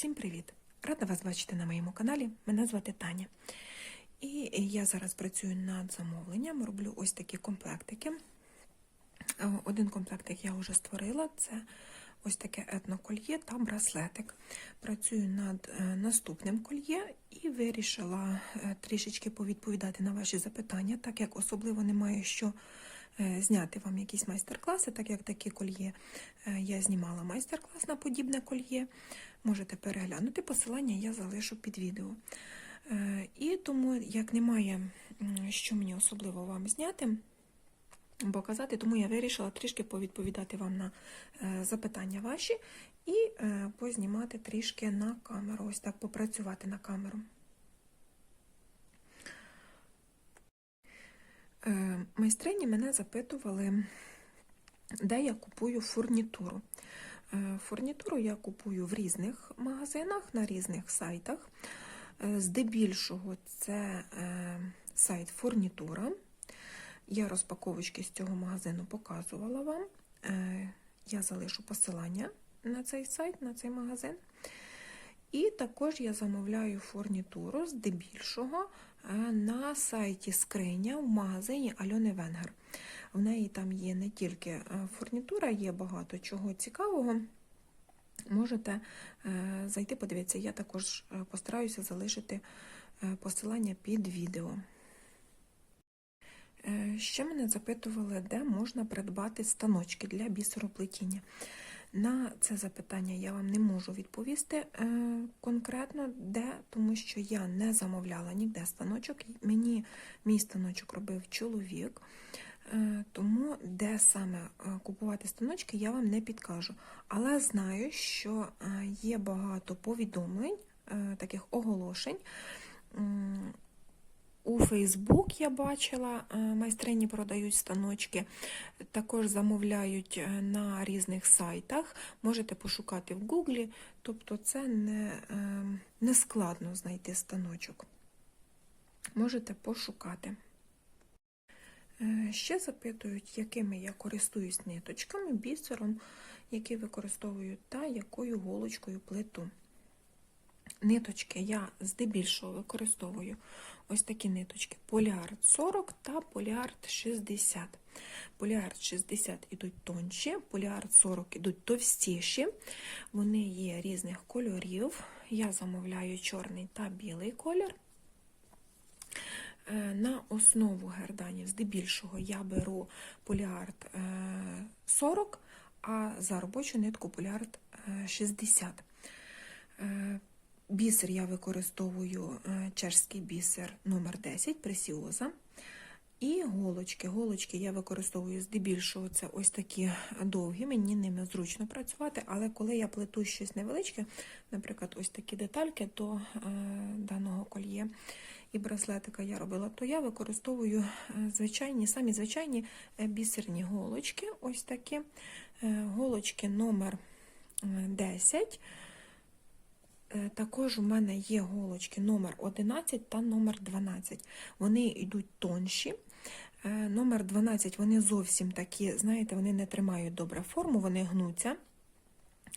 Всім привіт! Рада вас бачити на моєму каналі. Мене звати Таня. І я зараз працюю над замовленням, роблю ось такі комплектики. Е, Один комплектик я вже створила це ось таке етнокольє та браслетик. Працюю над е, наступним кольє і вирішила е, трішечки повідповідати на ваші запитання, так як особливо немає що зняти вам якісь майстер-класи, так як такі кольє е, я знімала майстер-клас на подібне кольє. Можете переглянути посилання, я залишу під відео. Е, І тому, як немає що мені особливо вам зняти, показати, тому я вирішила трішки повідповідати вам на е, запитання ваші і е, познімати трішки на камеру, ось так попрацювати на камеру. Майстрині мене запитували, де я купую фурнітуру. Е, Фурнітуру я купую в різних магазинах, на різних сайтах. Е, Здебільшого це е, сайт Фурнітура. Я розпаковочки з цього магазину показувала вам. Е, Я залишу посилання на цей сайт, на цей магазин. І також я замовляю фурнітуру здебільшого е, на сайті Скриня в магазині Альони Венгер. В неї там є не тільки е, фурнітура, є багато чого цікавого. Можете е, зайти, подивитися. Я також е, постараюся залишити посилання під відео. Ще мене запитували, де можна придбати станочки для бісероплетіння. На це запитання я вам не можу відповісти е, конкретно де, тому що я не замовляла ніде станочок. Мені мій станочок робив чоловік, е, тому де саме е, купувати станочки, я вам не підкажу. Але знаю, що є багато повідомлень, таких оголошень. У Фейсбук я бачила, е, майстрині продають станочки, також замовляють е, на різних сайтах. Можете пошукати в Гуглі, тобто це не, е, не складно знайти станочок. Можете пошукати. Ще запитують, якими я користуюсь ниточками, бісером, який використовую, та якою голочкою плету. Ниточки я здебільшого використовую ось такі ниточки Поліард 40 та Поліард 60. Поліард 60 ідуть тонші, Поліард 40 ідуть товстіші. Вони є різних кольорів. Я замовляю чорний та білий колір. Е, На основу герданів здебільшого я беру поліард е, 40, а за робочу нитку поліард е, 60. Бісер я використовую е, чешський бісер номер 10 пресіоза. І голочки. Голочки я використовую здебільшого це ось такі довгі, мені ними зручно працювати, але коли я плету щось невеличке, наприклад, ось такі детальки до е, даного кольє і браслетика я робила, то я використовую е, звичайні, самі звичайні бісерні голочки. Ось такі голочки номер е, 10. Е, Також у мене є голочки номер 11 та номер 12. Вони йдуть тонші. Е, Номер 12 вони зовсім такі, знаєте, вони не тримають добре форму, вони гнуться.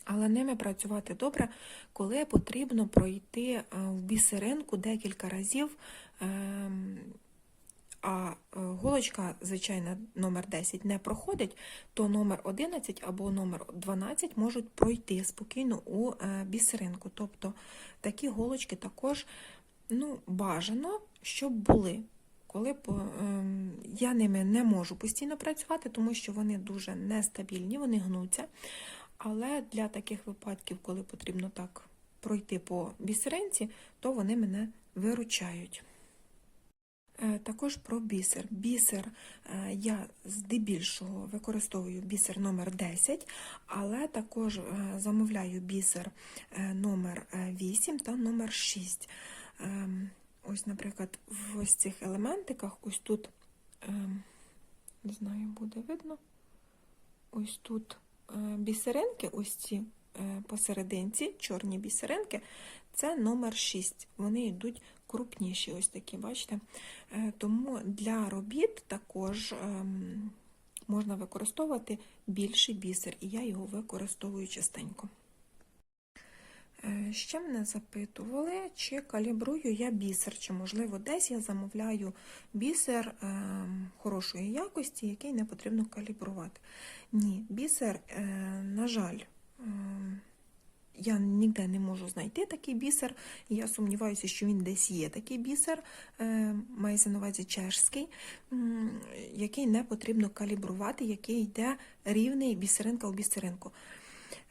Але ними працювати добре, коли потрібно пройти е, в бісеринку декілька разів. А е, голочка, звичайно, номер 10 не проходить, то номер 11 або номер 12 можуть пройти спокійно у е, бісеринку. Тобто такі голочки також ну, бажано, щоб були. Коли ем, я ними не можу постійно працювати, тому що вони дуже нестабільні, вони гнуться. Але для таких випадків, коли потрібно так пройти по бісеринці, то вони мене виручають. Також про бісер. Бісер е, я здебільшого використовую бісер номер 10, але також е, замовляю бісер е, номер е, 8 та номер 6. Ем, Ось, наприклад, в ось цих елементиках, ось тут, ем, не знаю, буде видно, ось тут бісеринки, ось ці посерединці, чорні бісеринки, це номер 6. Вони йдуть крупніші, ось такі, бачите? Е, Тому для робіт також ем, можна використовувати більший бісер, і я його використовую частенько. Е, Ще мене запитували, чи калібрую я бісер, чи, можливо, десь я замовляю бісер е, хорошої якості, який не потрібно калібрувати. Ні, бісер, е, на жаль, е, я ніде не можу знайти такий бісер, і я сумніваюся, що він десь є такий бісер, е, мається на увазі чешський, який не потрібно калібрувати, який йде рівний бісеринка у бісеринку.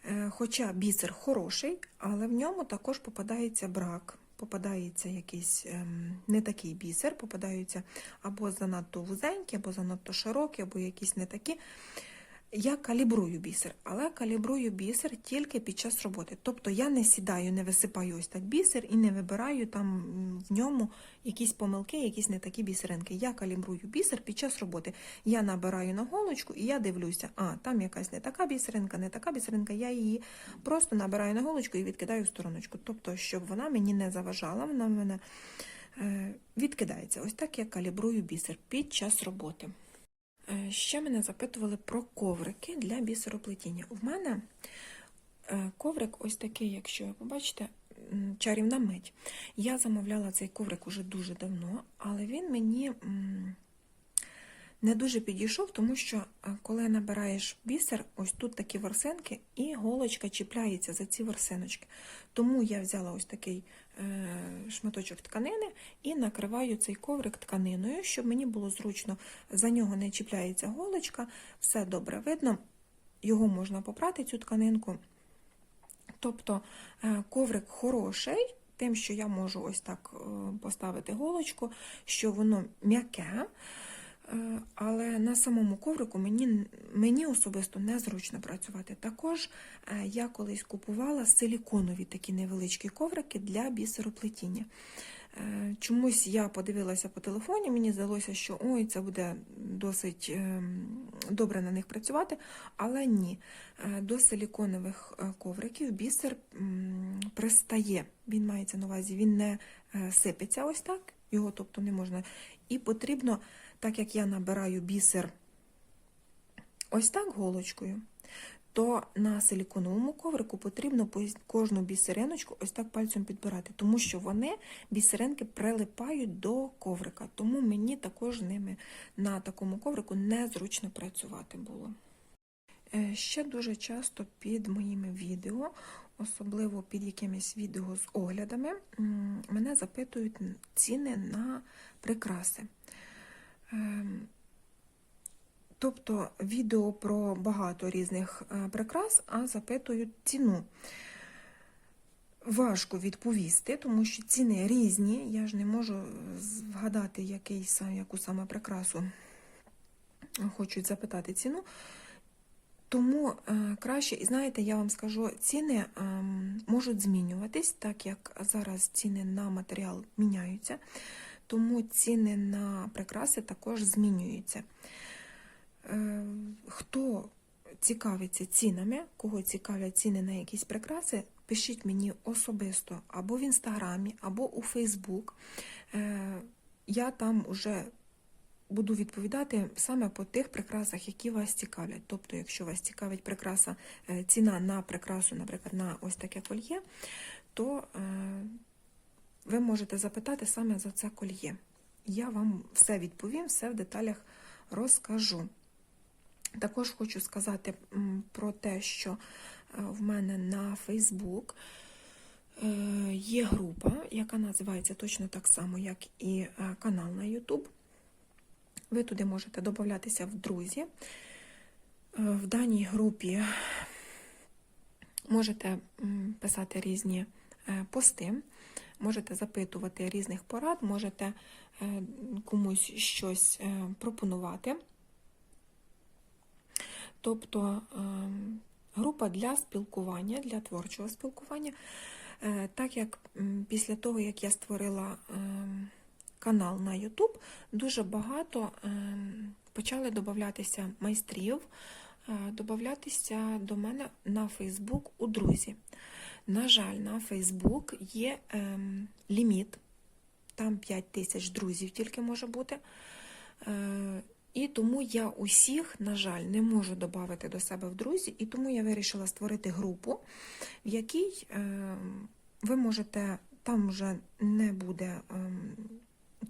Е, Хоча бісер хороший, але в ньому також попадається брак, попадається якийсь ем, не такий бісер, попадаються або занадто вузенькі, або занадто широкі, або якісь не такі. Я калібрую бісер, але калібрую бісер тільки під час роботи. Тобто я не сідаю, не висипаю ось так бісер і не вибираю там в ньому якісь помилки, якісь не такі бісеринки. Я калібрую бісер під час роботи. Я набираю на голочку і я дивлюся, а там якась не така бісеринка, не така бісеринка. Я її просто набираю на голочку і відкидаю в стороночку. Тобто, щоб вона мені не заважала, вона мене е, відкидається. Ось так я калібрую бісер під час роботи. Е, Ще мене запитували про коврики для бісероплетіння. У мене е, коврик ось такий, якщо ви побачите, чарівна мить. Я замовляла цей коврик уже дуже давно, але він мені не дуже підійшов, тому що е, коли набираєш бісер, ось тут такі ворсинки, і голочка чіпляється за ці ворсиночки. Тому я взяла ось такий е, шматочок тканини і накриваю цей коврик тканиною, щоб мені було зручно. За нього не чіпляється голочка, все добре видно. Його можна попрати, цю тканинку. Тобто е, коврик хороший, тим, що я можу ось так поставити голочку, що воно м'яке. Е, Але на самому коврику мені, мені особисто незручно працювати. Також е, я колись купувала силіконові такі невеличкі коврики для бісероплетіння. Е, Чомусь я подивилася по телефоні, мені здалося, що ой, це буде досить добре на них працювати, але ні. До силіконових ковриків бісер пристає. Він мається на увазі, він не сипеться ось так, його тобто не можна. І потрібно, так як я набираю бісер ось так голочкою, то на силіконовому коврику потрібно кожну бісериночку ось так пальцем підбирати, тому що вони, бісеринки, прилипають до коврика. Тому мені також ними на такому коврику незручно працювати було. Е, Ще дуже часто під моїми відео, особливо під якимись відео з оглядами, мене запитують ціни на прикраси. Ем, Тобто відео про багато різних е, прикрас, а запитують ціну. Важко відповісти, тому що ціни різні. Я ж не можу згадати, який, яку саме прикрасу хочуть запитати ціну. Тому е, краще, і знаєте, я вам скажу, ціни ем, можуть змінюватись, так як зараз ціни на матеріал міняються, тому ціни на прикраси також змінюються. Е, Хто цікавиться цінами, кого цікавлять ціни на якісь прикраси, пишіть мені особисто або в інстаграмі, або у Фейсбук. Е, Я там уже буду відповідати саме по тих прикрасах, які вас цікавлять. Тобто, якщо вас цікавить прикраса, е, ціна на прикрасу, наприклад, на ось таке кольє, то е, ви можете запитати саме за це кольє. Я вам все відповім, все в деталях розкажу. Також хочу сказати про те, що е, в мене на е, є група, яка називається точно так само, як і канал на YouTube. Ви туди можете додатися в друзі. Е, В даній групі можете писати різні е, пости, можете запитувати різних порад, можете е, комусь щось пропонувати. Тобто група для спілкування, для творчого спілкування. Так як після того, як я створила ем, канал на YouTube, дуже багато ем, почали додатися майстрів, е, додатися до мене на Facebook у друзі. На жаль, на Facebook є ем, ліміт, там 5 тисяч друзів тільки може бути. Е, І тому я усіх, на жаль, не можу додати до себе в друзі, і тому я вирішила створити групу, в якій е, ви можете, там вже не буде ем,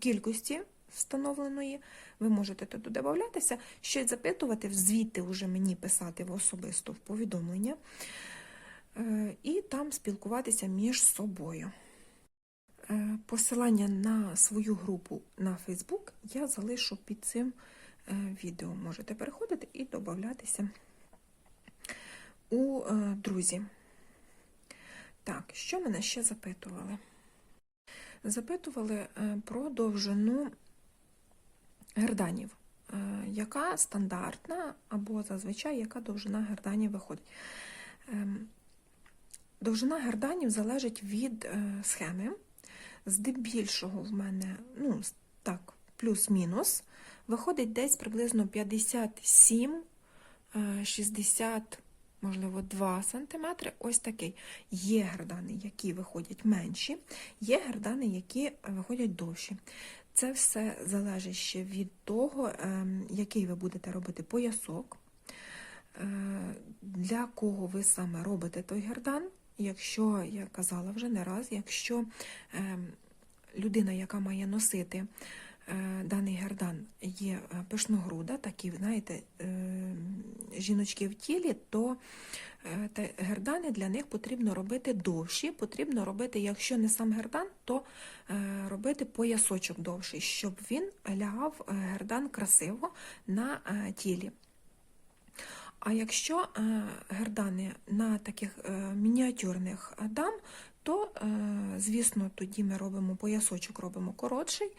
кількості встановленої, ви можете туди додатися, щось запитувати, звідти вже мені писати в особисто в повідомлення, е, і там спілкуватися між собою. Е, Посилання на свою групу на Facebook я залишу під цим е, відео. Можете переходити і додатися у друзі. Так, що мене ще запитували? Запитували е, про довжину герданів. Е, Яка стандартна або зазвичай яка довжина герданів виходить? Ем, Довжина герданів залежить від е, схеми. Здебільшого в мене, ну, так, плюс-мінус, виходить десь приблизно 57, е, 60, можливо, 2 см. Ось такий. Є гердани, які виходять менші, є гердани, які виходять довші. Це все залежить ще від того, ем, який ви будете робити поясок, е, для кого ви саме робите той гердан. Якщо я казала вже не раз, якщо ем, людина, яка має носити е, даний гердан, є е, пишногруда, такі, знаєте, е, жіночки в тілі, то е, гердани для них потрібно робити довші. Потрібно робити, якщо не сам гердан, то е, робити поясочок довший, щоб він лягав е, гердан красиво на е, тілі. А якщо е, гердани на таких е, мініатюрних е, дам, то, е, звісно, тоді ми робимо поясочок, робимо коротший,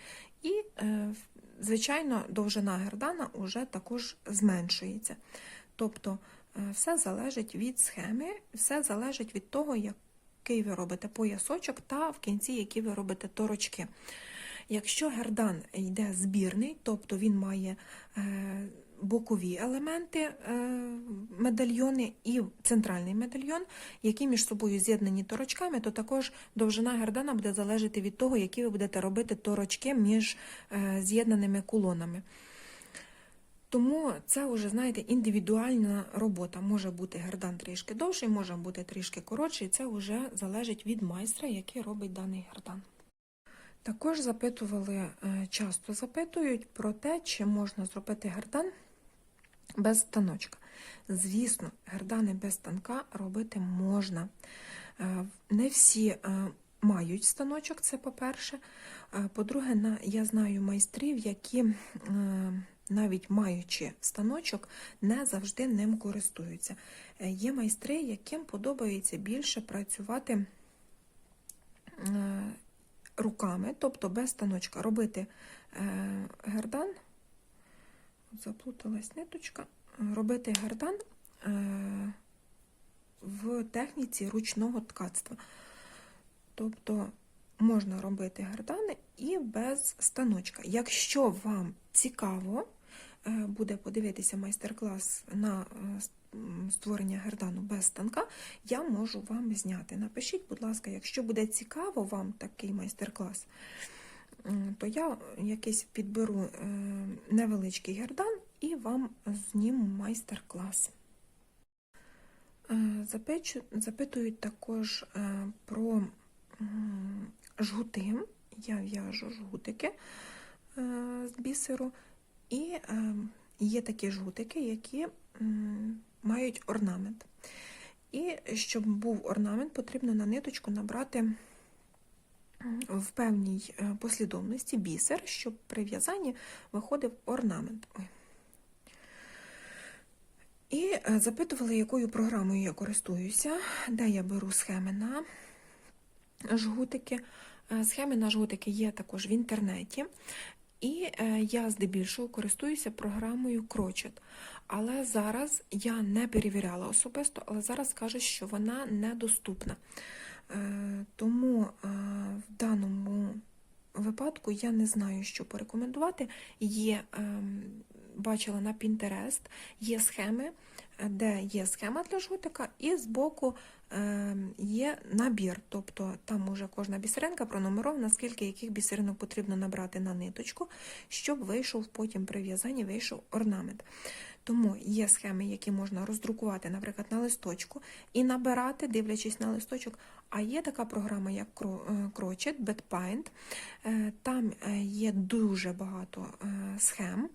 і, е, звичайно, довжина гердана вже також зменшується. Тобто е, все залежить від схеми, все залежить від того, який ви робите поясочок, та в кінці, які ви робите торочки. Якщо гердан йде збірний, тобто він має е, бокові елементи, е, медальйони і центральний медальйон, які між собою з'єднані торочками, то також довжина гердана буде залежати від того, які ви будете робити торочки між е, з'єднаними кулонами. Тому це вже, знаєте, індивідуальна робота. Може бути гердан трішки довший, може бути трішки коротший. Це вже залежить від майстра, який робить даний гердан. Також запитували, е, часто запитують про те, чи можна зробити гердан без станочка. Звісно, гердани без станка робити можна. Е, Не всі е, мають станочок, це по-перше. Е, По-друге, я знаю майстрів, які, навіть маючи станочок, не завжди ним користуються. Є майстри, яким подобається більше працювати руками, тобто без станочка, робити гердан, заплуталась ниточка, робити гердан е, в техніці ручного ткацтва. Тобто можна робити гердани і без станочка. Якщо вам цікаво е, буде подивитися майстер-клас на е, створення гердану без станка, я можу вам зняти. Напишіть, будь ласка, якщо буде цікаво вам такий майстер-клас, то я якийсь підберу е, невеличкий гердан і вам зніму майстер-клас. Е, Запитують також е, про жгути. Я в'яжу жгутики з бісеру, і є такі жгутики, які мають орнамент. І щоб був орнамент, потрібно на ниточку набрати в певній е, послідовності бісер, щоб при в'язанні виходив орнамент. Ой. І е, запитували, якою програмою я користуюся, де я беру схеми на жгутики. Е, Схеми на жгутики є також в інтернеті. І я здебільшого користуюся програмою Crochet. Але зараз я не перевіряла особисто, але зараз кажуть, що вона недоступна. Е, Тому е, в даному випадку я не знаю, що порекомендувати. Є, ем, бачила на Pinterest, є схеми, е, де є схема для жгутика, і збоку ем, є набір. Тобто там уже кожна бісеринка пронумерована, скільки яких бісеринок потрібно набрати на ниточку, щоб вийшов потім при в'язанні вийшов орнамент. Тому є схеми, які можна роздрукувати, наприклад, на листочку і набирати, дивлячись на листочок. А є така програма, як е, Crochet, BedPaint. Е, Там е, є дуже багато схем.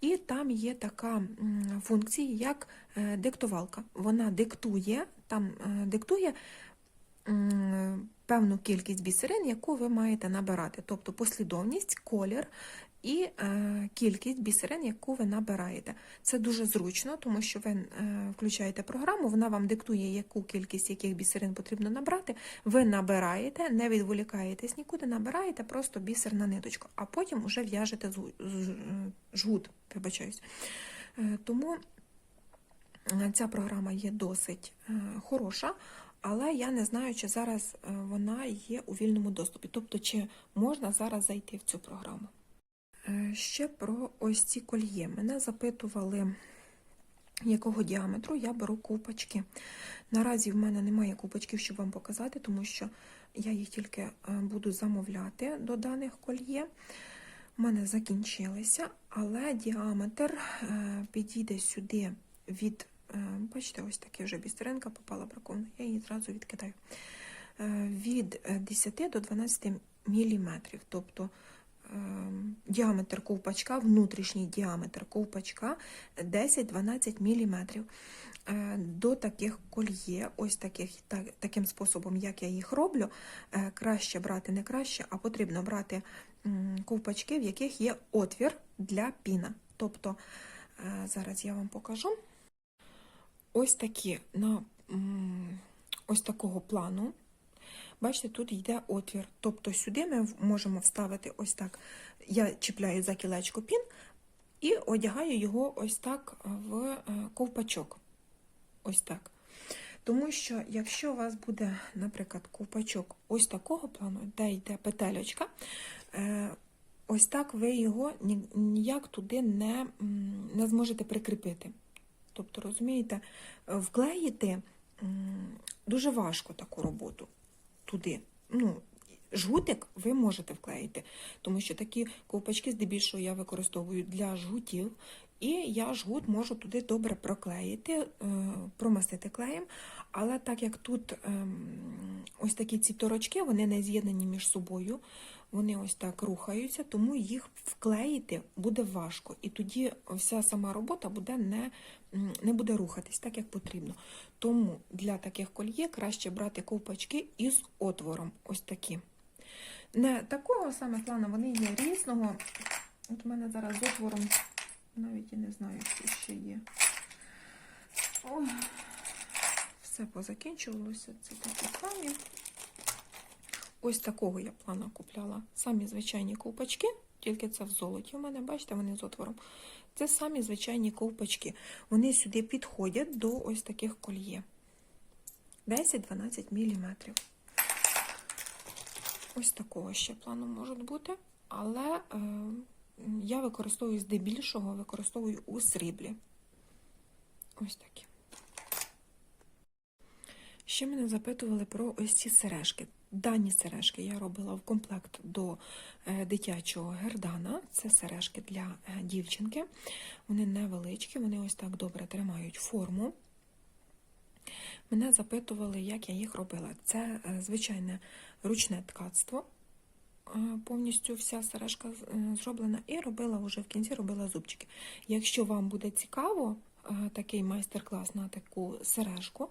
І там є така функція, як диктувалка. Вона диктує, там диктує певну кількість бісерин, яку ви маєте набирати, тобто послідовність, колір і е, кількість бісерин, яку ви набираєте. Це дуже зручно, тому що ви е, включаєте програму, вона вам диктує, яку кількість яких бісерин потрібно набрати. Ви набираєте, не відволікаєтесь нікуди, набираєте просто бісер на ниточку, а потім вже в'яжете жгут, вибачаюсь. Е, Тому ця програма є досить хороша, але я не знаю, чи зараз вона є у вільному доступі. Тобто, чи можна зараз зайти в цю програму. Е, Ще про ось ці кольє. Мене запитували, якого діаметру я беру ковпачки. Наразі в мене немає ковпачків, щоб вам показати, тому що я їх тільки е, буду замовляти до даних кольє. У мене закінчилися, але діаметр е, підійде сюди від, бачите, ось таке вже бісеринка попала бракована, я її зразу відкидаю. Від е, 10 до 12 міліметрів, тобто діаметр ковпачка, внутрішній діаметр ковпачка 10-12 міліметрів. Е, До таких кольє, ось таких, так, таким способом, як я їх роблю, е, краще брати не краще, а потрібно брати ковпачки, в яких є отвір для піна. Тобто, е, зараз я вам покажу. Ось такі на ось такого плану. Бачите, тут йде отвір. Тобто сюди ми можемо вставити ось так. Я чіпляю за кілечко пін і одягаю його ось так в е, ковпачок. Ось так. Тому що, якщо у вас буде, наприклад, ковпачок ось такого плану, де йде петельочка, е, ось так ви його ніяк туди не, не зможете прикріпити. Тобто, розумієте, е, вклеїти дуже важко таку роботу туди. Ну, жгутик ви можете вклеїти, тому що такі ковпачки здебільшого я використовую для жгутів, і я жгут можу туди добре проклеїти, е, промастити клеєм. Але так як тут ем, ось такі ці торочки, вони не з'єднані між собою, вони ось так рухаються, тому їх вклеїти буде важко. І тоді вся сама робота буде не, не буде рухатись так, як потрібно. Тому для таких кольє краще брати ковпачки із отвором. Ось такі. Не такого саме плану, вони є різного. От у мене зараз з отвором навіть і не знаю, що ще є. Ой, все позакінчувалося. Це такі самі. Ось такого я плана купляла. Самі звичайні ковпачки, тільки це в золоті. У мене, бачите, вони з отвором. Це самі звичайні ковпачки. Вони сюди підходять до ось таких кольє. 10-12 мм. Ось такого ще плану можуть бути. Але е, я використовую здебільшого, використовую у сріблі. Ось такі. Ще мене запитували про ось ці сережки. Дані сережки я робила в комплект до е, дитячого гердана. Це сережки для е, дівчинки. Вони невеличкі, вони ось так добре тримають форму. Мене запитували, як я їх робила. Це е, звичайне ручне ткацтво. Повністю вся сережка зроблена, і робила вже в кінці робила зубчики. Якщо вам буде цікаво такий майстер-клас на таку сережку,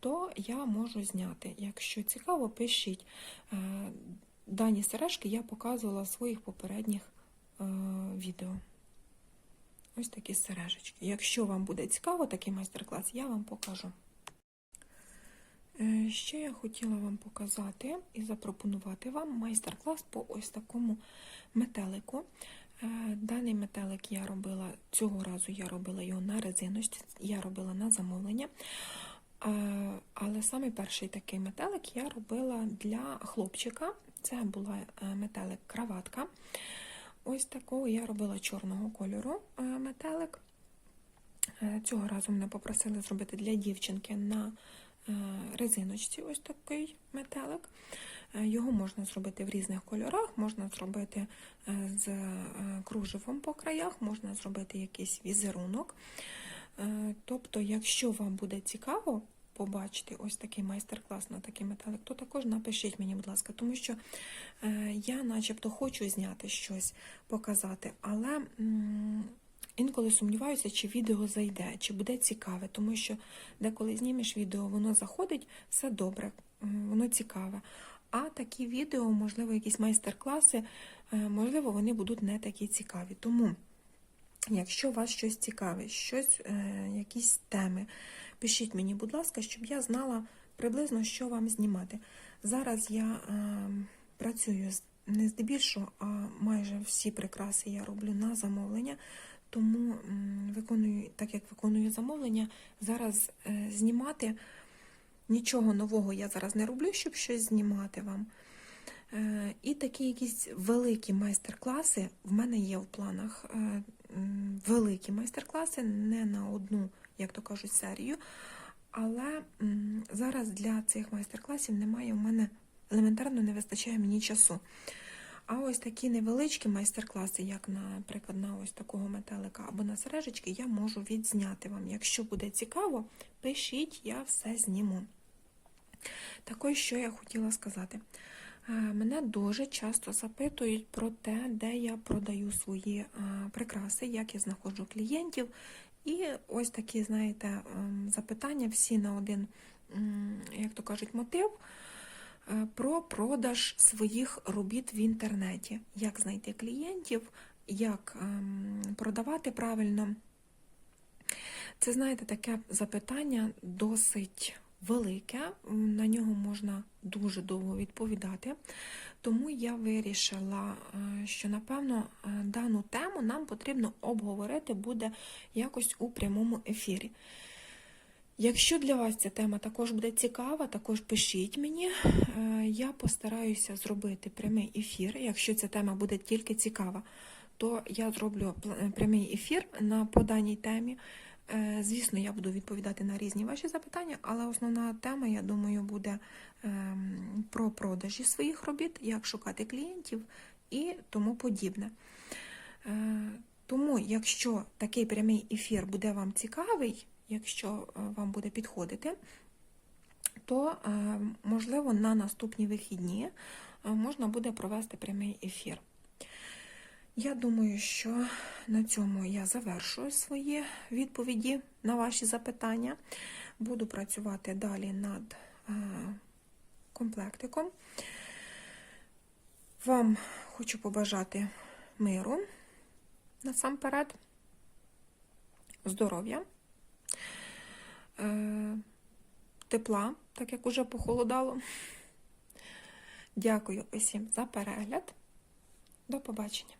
то я можу зняти. Якщо цікаво, пишіть. Е, Дані сережки я показувала в своїх попередніх е, відео. Ось такі сережечки. Якщо вам буде цікаво такий майстер-клас, я вам покажу. Е, Ще я хотіла вам показати і запропонувати вам майстер-клас по ось такому метелику. Даний метелик я робила цього разу, я робила його на резиночці, я робила на замовлення. Але саме перший такий метелик я робила для хлопчика. Це була е, метелик краватка. Ось такого я робила чорного кольору е, метелик. Е, Цього разу мене попросили зробити для дівчинки на резиночці ось такий метелик. Його можна зробити в різних кольорах, можна зробити з кружевом по краях, можна зробити якийсь візерунок. Е, Тобто, якщо вам буде цікаво побачити ось такий майстер-клас на такий метелик, то також напишіть мені, будь ласка, тому що е, я начебто хочу зняти щось, показати, але інколи сумніваюся, чи відео зайде, чи буде цікаве, тому що деколи знімеш відео, воно заходить, все добре, воно цікаве. А такі відео, можливо, якісь майстер-класи, е, можливо, вони будуть не такі цікаві. Тому. Якщо вас щось цікавить, щось, е, якісь теми, пишіть мені, будь ласка, щоб я знала приблизно, що вам знімати. Зараз я е, працюю не здебільшого, а майже всі прикраси я роблю на замовлення, тому виконую, так як виконую замовлення, зараз е, знімати нічого нового я зараз не роблю, щоб щось знімати вам. Е, І такі якісь великі майстер-класи в мене є в планах. Е, Великі майстер-класи, не на одну, як то кажуть, серію. Але зараз для цих майстер-класів немає у мене елементарно не вистачає мені часу. А ось такі невеличкі майстер-класи, як, наприклад, на ось такого метелика або на сережечки, я можу відзняти вам. Якщо буде цікаво, пишіть, я все зніму. Також, що я хотіла сказати. Е, Мене дуже часто запитують про те, де я продаю свої е, прикраси, як я знаходжу клієнтів. І ось такі, знаєте, ем, запитання всі на один, як то кажуть, мотив е, про продаж своїх робіт в інтернеті. Як знайти клієнтів, як ем, продавати правильно. Це, знаєте, таке запитання досить велике, на нього можна дуже довго відповідати. Тому я вирішила, е, що напевно е, дану тему нам потрібно обговорити буде якось у прямому ефірі. Якщо для вас ця тема також буде цікава, також пишіть мені. Е, Я постараюся зробити прямий ефір. Якщо ця тема буде тільки цікава, то я зроблю прямий ефір на по даній темі. Е, Звісно, я буду відповідати на різні ваші запитання, але основна тема, я думаю, буде ем, про продажі своїх робіт, як шукати клієнтів і тому подібне. Е, Тому, якщо такий прямий ефір буде вам цікавий, якщо е, вам буде підходити, то, е, можливо, на наступні вихідні можна буде провести прямий ефір. Я думаю, що на цьому я завершую свої відповіді на ваші запитання. Буду працювати далі над е, комплектиком. Вам хочу побажати миру насамперед, здоров'я, е, тепла, так як уже похолодало. Дякую усім за перегляд. До побачення.